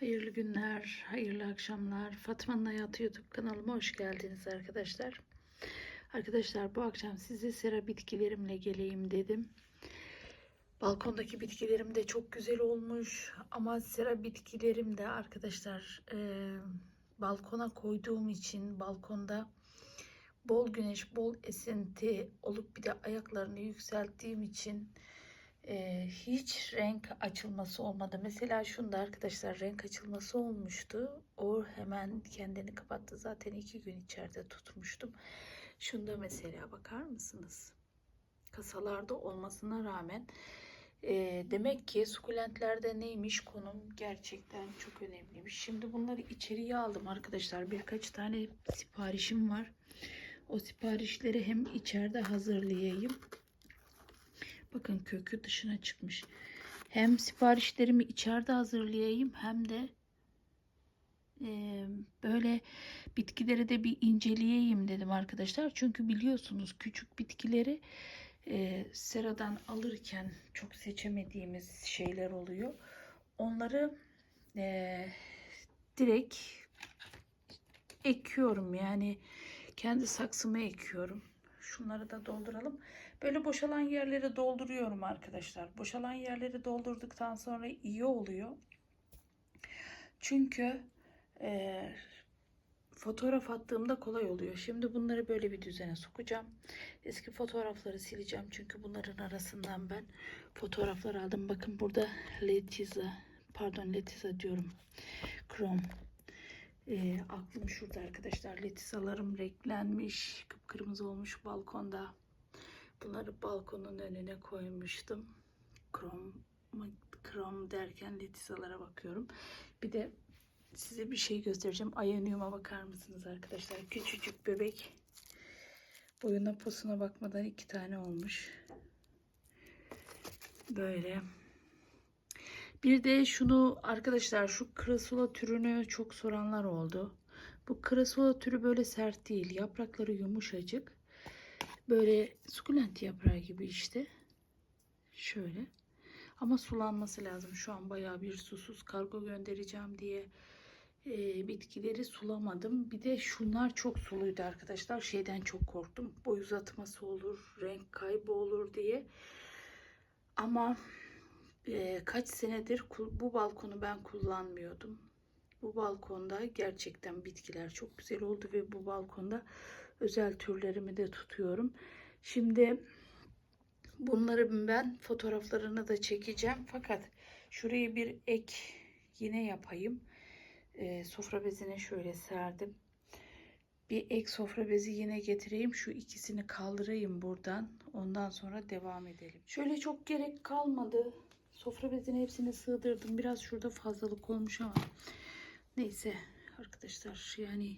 Hayırlı günler, hayırlı akşamlar. Fatma'nın Hayatı YouTube kanalıma hoş geldiniz arkadaşlar. Arkadaşlar bu akşam size sera bitkilerimle geleyim dedim. Balkondaki bitkilerim de çok güzel olmuş ama sera bitkilerim de arkadaşlar e, balkona koyduğum için balkonda bol güneş, bol esinti olup bir de ayaklarını yükselttiğim için e, hiç renk açılması olmadı. Mesela şunda arkadaşlar renk açılması olmuştu. O hemen kendini kapattı. Zaten iki gün içeride tutmuştum. Şunda mesela bakar mısınız? Kasalarda olmasına rağmen e, demek ki sukulentlerde neymiş konum gerçekten çok önemliymiş. Şimdi bunları içeriye aldım arkadaşlar. Birkaç tane siparişim var. O siparişleri hem içeride hazırlayayım. Bakın kökü dışına çıkmış. Hem siparişlerimi içeride hazırlayayım hem de e, böyle bitkileri de bir inceleyeyim dedim arkadaşlar. Çünkü biliyorsunuz küçük bitkileri e, seradan alırken çok seçemediğimiz şeyler oluyor. Onları e, direkt ekiyorum yani kendi saksıma ekiyorum. Şunları da dolduralım. Böyle boşalan yerleri dolduruyorum arkadaşlar. Boşalan yerleri doldurduktan sonra iyi oluyor. Çünkü e, fotoğraf attığımda kolay oluyor. Şimdi bunları böyle bir düzene sokacağım. Eski fotoğrafları sileceğim. Çünkü bunların arasından ben fotoğraflar aldım. Bakın burada Letiza, pardon Letiza diyorum. Chrome. E, aklım şurada arkadaşlar. Letizalarım renklenmiş. Kıpkırmızı olmuş balkonda. Bunları balkonun önüne koymuştum. Krom, krom derken letisalara bakıyorum. Bir de size bir şey göstereceğim. Ayanium'a bakar mısınız arkadaşlar? Küçücük bebek. Boyuna posuna bakmadan iki tane olmuş. Böyle. Bir de şunu arkadaşlar şu krasula türünü çok soranlar oldu. Bu krasula türü böyle sert değil. Yaprakları yumuşacık. Böyle sukulent yaprağı gibi işte. Şöyle. Ama sulanması lazım. Şu an bayağı bir susuz kargo göndereceğim diye e, bitkileri sulamadım. Bir de şunlar çok suluydu arkadaşlar. Şeyden çok korktum. Boy uzatması olur, renk kaybı olur diye. Ama e, kaç senedir bu balkonu ben kullanmıyordum. Bu balkonda gerçekten bitkiler çok güzel oldu ve bu balkonda özel türlerimi de tutuyorum. Şimdi bunları ben fotoğraflarını da çekeceğim. Fakat şurayı bir ek yine yapayım. E, sofra bezine şöyle serdim. Bir ek sofra bezi yine getireyim. Şu ikisini kaldırayım buradan. Ondan sonra devam edelim. Şöyle çok gerek kalmadı. Sofra bezine hepsini sığdırdım. Biraz şurada fazlalık olmuş ama neyse arkadaşlar yani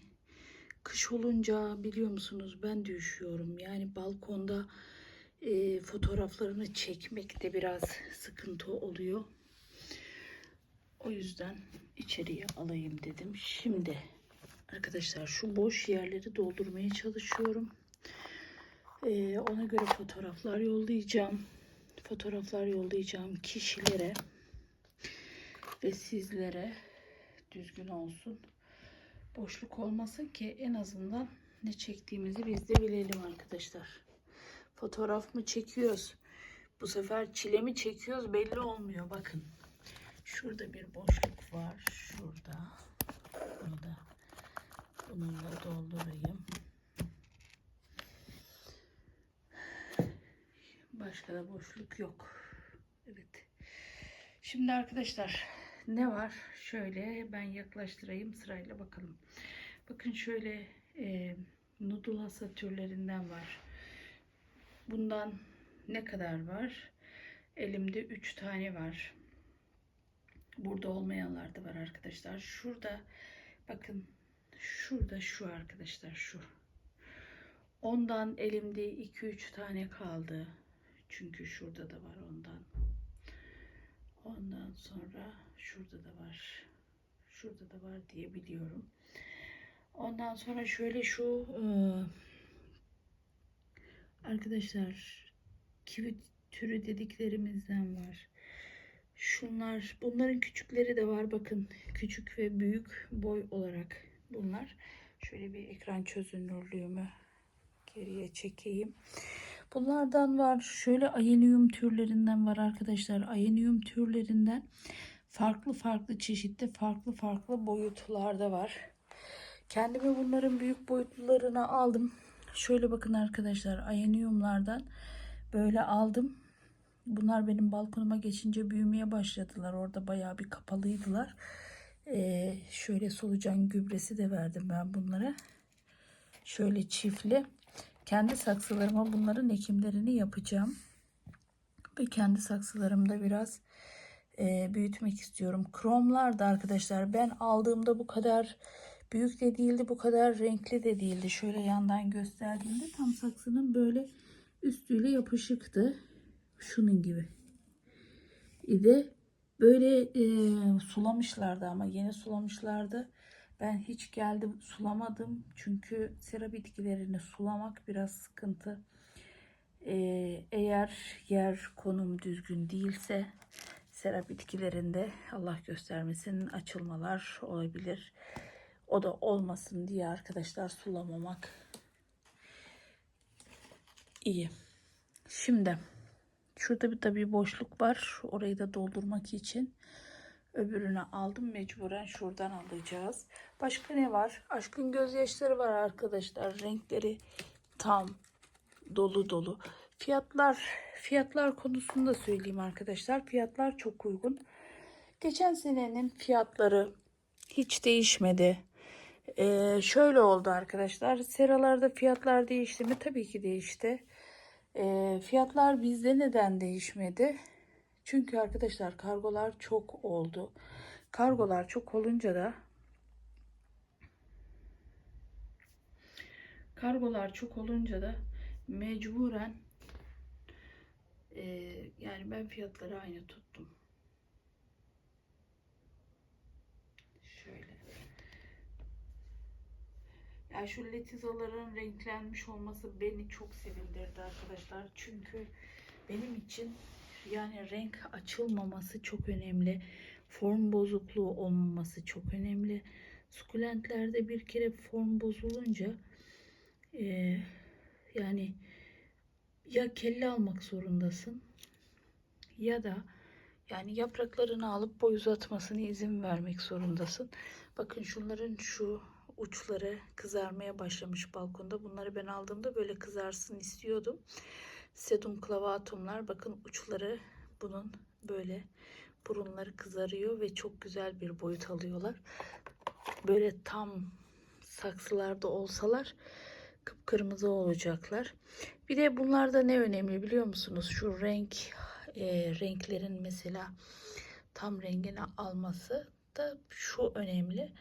kış olunca biliyor musunuz ben de üşüyorum. Yani balkonda e, fotoğraflarını çekmekte biraz sıkıntı oluyor. O yüzden içeriye alayım dedim. Şimdi arkadaşlar şu boş yerleri doldurmaya çalışıyorum. E, ona göre fotoğraflar yollayacağım. Fotoğraflar yollayacağım kişilere ve sizlere düzgün olsun boşluk olmasın ki en azından ne çektiğimizi biz de bilelim arkadaşlar. Fotoğraf mı çekiyoruz? Bu sefer çile mi çekiyoruz belli olmuyor. Bakın. Şurada bir boşluk var. Şurada. Bunu da bununla doldurayım. Başka da boşluk yok. Evet. Şimdi arkadaşlar ne var? Şöyle ben yaklaştırayım sırayla bakalım. Bakın şöyle e, nudulasa türlerinden var. Bundan ne kadar var? Elimde 3 tane var. Burada olmayanlar da var arkadaşlar. Şurada bakın şurada şu arkadaşlar şu. Ondan elimde 2-3 tane kaldı. Çünkü şurada da var ondan. Ondan sonra şurada da var. Şurada da var diye biliyorum. Ondan sonra şöyle şu e, arkadaşlar kivi türü dediklerimizden var. Şunlar, bunların küçükleri de var. Bakın küçük ve büyük boy olarak bunlar. Şöyle bir ekran çözünürlüğümü geriye çekeyim. Bunlardan var. Şöyle ayenium türlerinden var arkadaşlar. Ayenium türlerinden farklı farklı çeşitli farklı farklı boyutlarda var. Kendime bunların büyük boyutlarını aldım. Şöyle bakın arkadaşlar ayeniumlardan böyle aldım. Bunlar benim balkonuma geçince büyümeye başladılar. Orada bayağı bir kapalıydılar. Ee, şöyle solucan gübresi de verdim ben bunlara. Şöyle çiftli. Kendi saksılarıma bunların ekimlerini yapacağım. Ve kendi saksılarımda biraz e, büyütmek istiyorum. Kromlar da arkadaşlar ben aldığımda bu kadar büyük de değildi. Bu kadar renkli de değildi. Şöyle yandan gösterdiğimde tam saksının böyle üstüyle yapışıktı. Şunun gibi. idi. Böyle e, sulamışlardı ama yeni sulamışlardı. Ben hiç geldim sulamadım. Çünkü sera bitkilerini sulamak biraz sıkıntı. E, eğer yer konum düzgün değilse sera bitkilerinde Allah göstermesin açılmalar olabilir. O da olmasın diye arkadaşlar sulamamak iyi. Şimdi şurada bir tabii boşluk var. Orayı da doldurmak için öbürünü aldım. Mecburen şuradan alacağız. Başka ne var? Aşkın gözyaşları var arkadaşlar. Renkleri tam dolu dolu. Fiyatlar fiyatlar konusunda söyleyeyim arkadaşlar. Fiyatlar çok uygun. Geçen senenin fiyatları hiç değişmedi. Ee, şöyle oldu arkadaşlar. Seralarda fiyatlar değişti mi? Tabii ki değişti. Ee, fiyatlar bizde neden değişmedi? Çünkü arkadaşlar kargolar çok oldu. Kargolar çok olunca da kargolar çok olunca da mecburen e, yani ben fiyatları aynı tuttum. Şöyle. Yani şu letizaların renklenmiş olması beni çok sevindirdi arkadaşlar. Çünkü benim için yani renk açılmaması çok önemli. Form bozukluğu olmaması çok önemli. Sukulentlerde bir kere form bozulunca e, yani ya kelle almak zorundasın ya da yani yapraklarını alıp boy uzatmasına izin vermek zorundasın. Bakın şunların şu uçları kızarmaya başlamış balkonda. Bunları ben aldığımda böyle kızarsın istiyordum. Sedum clavatumlar bakın uçları bunun böyle burunları kızarıyor ve çok güzel bir boyut alıyorlar. Böyle tam saksılarda olsalar kıpkırmızı olacaklar. Bir de bunlarda ne önemli biliyor musunuz? Şu renk e, renklerin mesela tam rengini alması da şu önemli.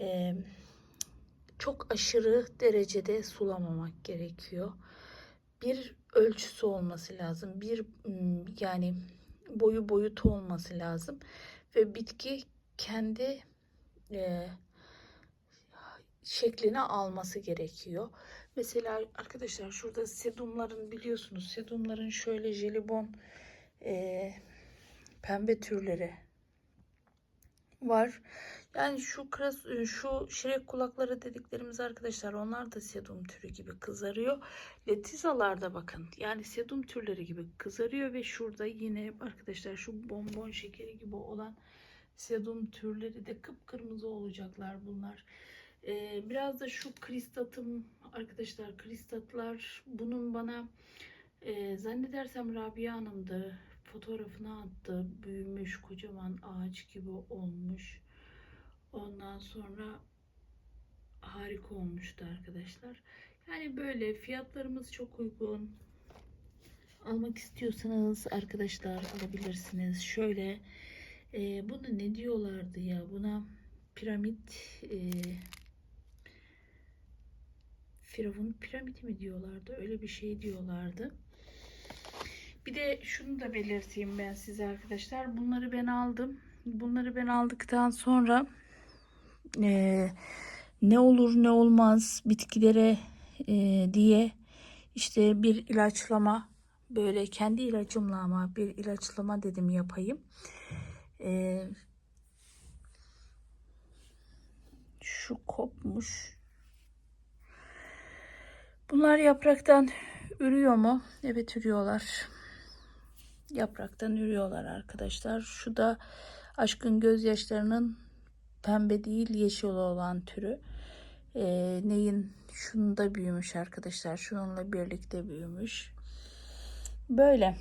E, çok aşırı derecede sulamamak gerekiyor. Bir ölçüsü olması lazım. Bir yani boyu boyutu olması lazım ve bitki kendi e, şeklini alması gerekiyor. Mesela arkadaşlar şurada sedumların biliyorsunuz sedumların şöyle jelibon e, pembe türleri var. Yani şu kras, şu şirek kulakları dediklerimiz arkadaşlar onlar da sedum türü gibi kızarıyor. Letizalarda bakın yani sedum türleri gibi kızarıyor ve şurada yine arkadaşlar şu bonbon şekeri gibi olan sedum türleri de kıpkırmızı olacaklar bunlar. Ee, biraz da şu kristatım arkadaşlar kristatlar bunun bana e, zannedersem Rabia Hanım'dı fotoğrafını attı. Büyümüş kocaman ağaç gibi olmuş. Ondan sonra harika olmuştu arkadaşlar. Yani böyle fiyatlarımız çok uygun. Almak istiyorsanız arkadaşlar alabilirsiniz. Şöyle e, bunu ne diyorlardı ya? Buna piramit e, Firavun piramidi mi diyorlardı? Öyle bir şey diyorlardı. Bir de şunu da belirteyim ben size arkadaşlar. Bunları ben aldım. Bunları ben aldıktan sonra e, ne olur ne olmaz bitkilere e, diye işte bir ilaçlama Böyle kendi ilacımla ama bir ilaçlama dedim yapayım. Ee, şu kopmuş. Bunlar yapraktan ürüyor mu? Evet ürüyorlar. Yapraktan ürüyorlar arkadaşlar. Şu da aşkın gözyaşlarının pembe değil yeşil olan türü. Ee, neyin şunda büyümüş arkadaşlar. Şununla birlikte büyümüş. Böyle.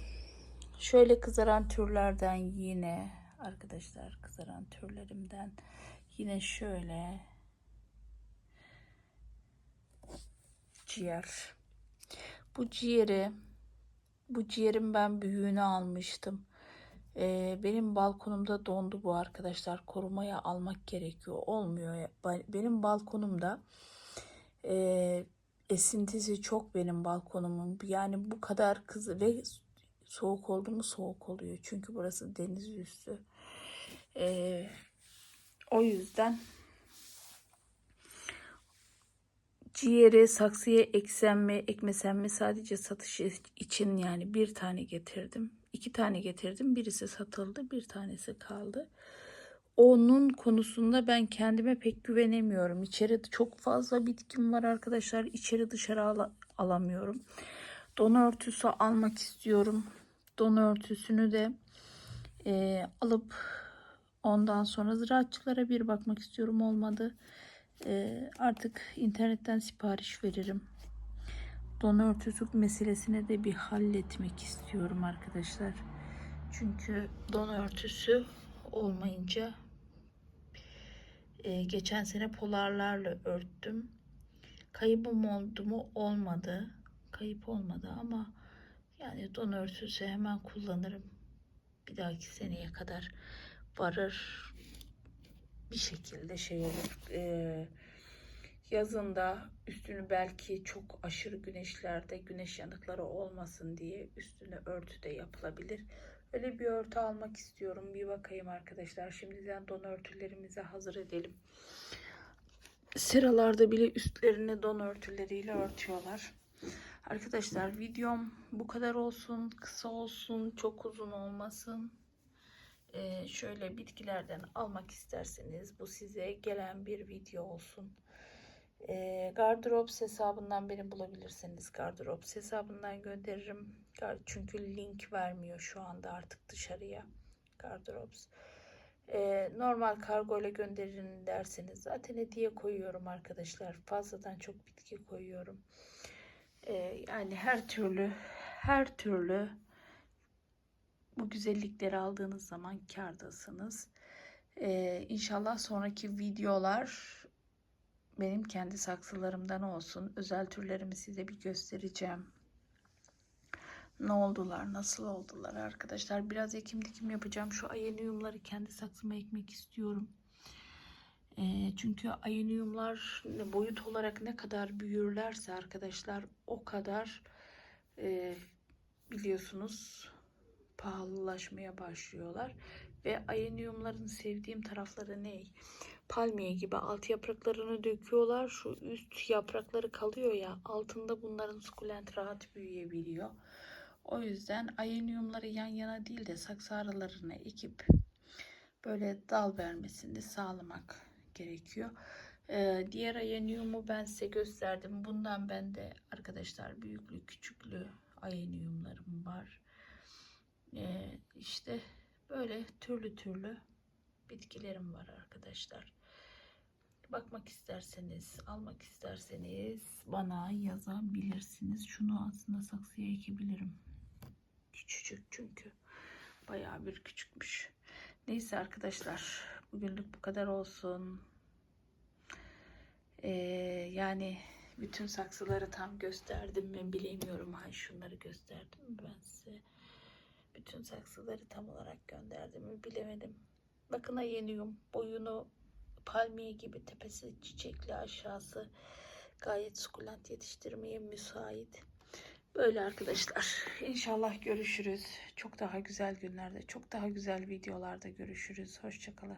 Şöyle kızaran türlerden yine arkadaşlar kızaran türlerimden yine şöyle ciğer. Bu ciğeri bu ciğerin ben büyüğünü almıştım. Ee, benim balkonumda dondu bu arkadaşlar. Korumaya almak gerekiyor. Olmuyor. Benim balkonumda e, esintisi çok benim balkonumun. Yani bu kadar kız ve soğuk oldu mu soğuk oluyor. Çünkü burası deniz üstü. Ee, o yüzden ciğeri saksıya eksem mi ekmesem mi sadece satış için yani bir tane getirdim. iki tane getirdim. Birisi satıldı bir tanesi kaldı. Onun konusunda ben kendime pek güvenemiyorum. İçeri çok fazla bitkim var arkadaşlar. İçeri dışarı ala- alamıyorum. Don örtüsü almak istiyorum. Don örtüsünü de e, alıp ondan sonra ziraatçılara bir bakmak istiyorum. Olmadı. E, artık internetten sipariş veririm. Don örtüsü meselesine de bir halletmek istiyorum arkadaşlar. Çünkü don örtüsü olmayınca e, geçen sene polarlarla örttüm. Kaybım oldu mu? Olmadı. Kayıp olmadı ama yani don örtüsü hemen kullanırım. Bir dahaki seneye kadar varır. Bir şekilde şey olur. E, yazında üstünü belki çok aşırı güneşlerde güneş yanıkları olmasın diye üstüne örtü de yapılabilir. Öyle bir örtü almak istiyorum. Bir bakayım arkadaşlar. Şimdiden don örtülerimizi hazır edelim. Seralarda bile üstlerini don örtüleriyle örtüyorlar. Arkadaşlar videom bu kadar olsun. Kısa olsun. Çok uzun olmasın. Ee, şöyle bitkilerden almak isterseniz bu size gelen bir video olsun. E, Gardrops hesabından beni bulabilirsiniz. Gardrops hesabından gönderirim. Çünkü link vermiyor şu anda artık dışarıya. Gardrops. E, normal kargo ile gönderin derseniz zaten hediye koyuyorum arkadaşlar. Fazladan çok bitki koyuyorum. E, yani her türlü her türlü bu güzellikleri aldığınız zaman kârdasınız. E, inşallah sonraki videolar benim kendi saksılarımdan olsun. Özel türlerimi size bir göstereceğim. Ne oldular, nasıl oldular arkadaşlar. Biraz ekim dikim yapacağım. Şu ayeniyumları kendi saksıma ekmek istiyorum. E, çünkü ayeniyumlar boyut olarak ne kadar büyürlerse arkadaşlar o kadar e, biliyorsunuz pahalılaşmaya başlıyorlar. Ve ayeniyumların sevdiğim tarafları ne? palmiye gibi alt yapraklarını döküyorlar. Şu üst yaprakları kalıyor ya altında bunların sukulent rahat büyüyebiliyor. O yüzden ayenyumları yan yana değil de saksı aralarına ekip böyle dal vermesini sağlamak gerekiyor. Ee, diğer ayenyumu ben size gösterdim. Bundan bende arkadaşlar büyüklü küçüklü ayenyumlarım var. Ee, işte böyle türlü türlü bitkilerim var arkadaşlar bakmak isterseniz, almak isterseniz bana yazabilirsiniz. Şunu aslında saksıya ekebilirim. Küçücük çünkü. Bayağı bir küçükmüş. Neyse arkadaşlar. Bugünlük bu kadar olsun. Ee, yani bütün saksıları tam gösterdim mi bilemiyorum. Hay şunları gösterdim mi ben size. Bütün saksıları tam olarak gönderdim bilemedim. Bakın yeniyorum. Boyunu palmiye gibi tepesi çiçekli aşağısı gayet sukulent yetiştirmeye müsait. Böyle arkadaşlar. İnşallah görüşürüz. Çok daha güzel günlerde, çok daha güzel videolarda görüşürüz. Hoşçakalın.